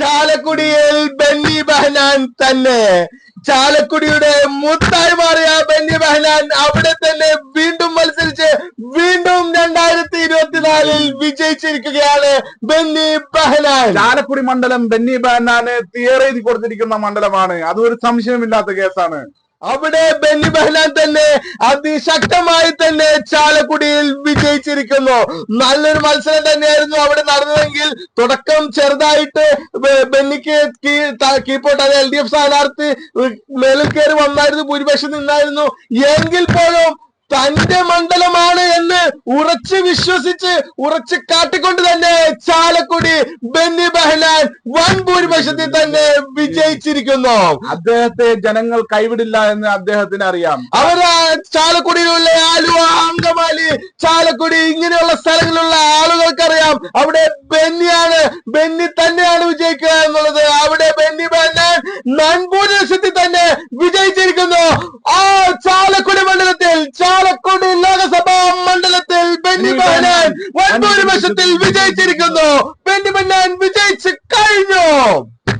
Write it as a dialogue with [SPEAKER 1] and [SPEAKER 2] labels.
[SPEAKER 1] ചാലക്കുടിയിൽ ബെന്നി ബഹനാൻ തന്നെ. ചാലക്കുടിയുടെ മുത്തായി മാറിയ ബെന്നി ബഹനാൻ അവിടെ തന്നെ വീണ്ടും മത്സരിച്ച് വീണ്ടും രണ്ടായിരത്തി ഇരുപത്തിനാലിൽ വിജയിച്ചിരിക്കുകയാണ് ബെന്നി ബഹനാൻ.
[SPEAKER 2] ചാലക്കുടി മണ്ഡലം ബെന്നി ബഹനാന് തിയറെഴുതി കൊടുത്തിരിക്കുന്ന മണ്ഡലമാണ്. അതൊരു സംശയമില്ലാത്ത കേസാണ്.
[SPEAKER 1] അവിടെ ബെന്നി ബെഹനാൻ തന്നെ അതിശക്തമായി തന്നെ ചാലക്കുടിയിൽ വിജയിച്ചിരിക്കുന്നു. നല്ലൊരു മത്സരം തന്നെയായിരുന്നു അവിടെ നടന്നതെങ്കിൽ തുടക്കം ചെറുതായിട്ട് ബെന്നിക്ക് കീപ്പോട്ട് അത് എൽ ഡി എഫ് സ്ഥാനാർത്ഥി മേലിൽ കയറി വന്നായിരുന്നു ഭൂരിപക്ഷം നിന്നായിരുന്നു. എങ്കിൽ പോലും തന്റെ മണ്ഡലമാണ് എന്ന് ഉറച്ചു വിശ്വസിച്ച് ഉറച്ചു കാട്ടിക്കൊണ്ട് തന്നെ ചാലക്കുടി ബെന്നി ബഹ്ലാൻ വൻ ഭൂരിപക്ഷത്തിൽ തന്നെ വിജയിച്ചിരിക്കുന്നു.
[SPEAKER 2] അദ്ദേഹത്തെ ജനങ്ങൾ കൈവിടില്ല എന്ന് അദ്ദേഹത്തിന് അറിയാം.
[SPEAKER 1] അവർ ചാലക്കുടിയിലുള്ള ആലുവ അങ്കമാലി ചാലക്കുടി ഇങ്ങനെയുള്ള സ്ഥലങ്ങളിലുള്ള ആളുകൾക്കറിയാം. അവിടെ ബെന്നിയാണ് ബെന്നി തന്നെയാണ് വിജയിക്കുക എന്നുള്ളത്. അവിടെ ബെന്നി ബെന്നാൻ നൻഭൂരിപക്ഷത്തിൽ തന്നെ വിജയിച്ചിരിക്കുന്നു ആ ചാലക്കുടി മണ്ഡലത്തിൽ ചാലക്കുടി ലോകസഭാ മണ്ഡലത്തിൽ ബെന്നി ബെഹനാൻ വൻ ഭൂരിപക്ഷത്തിൽ വിജയിച്ചിരിക്കുന്നു.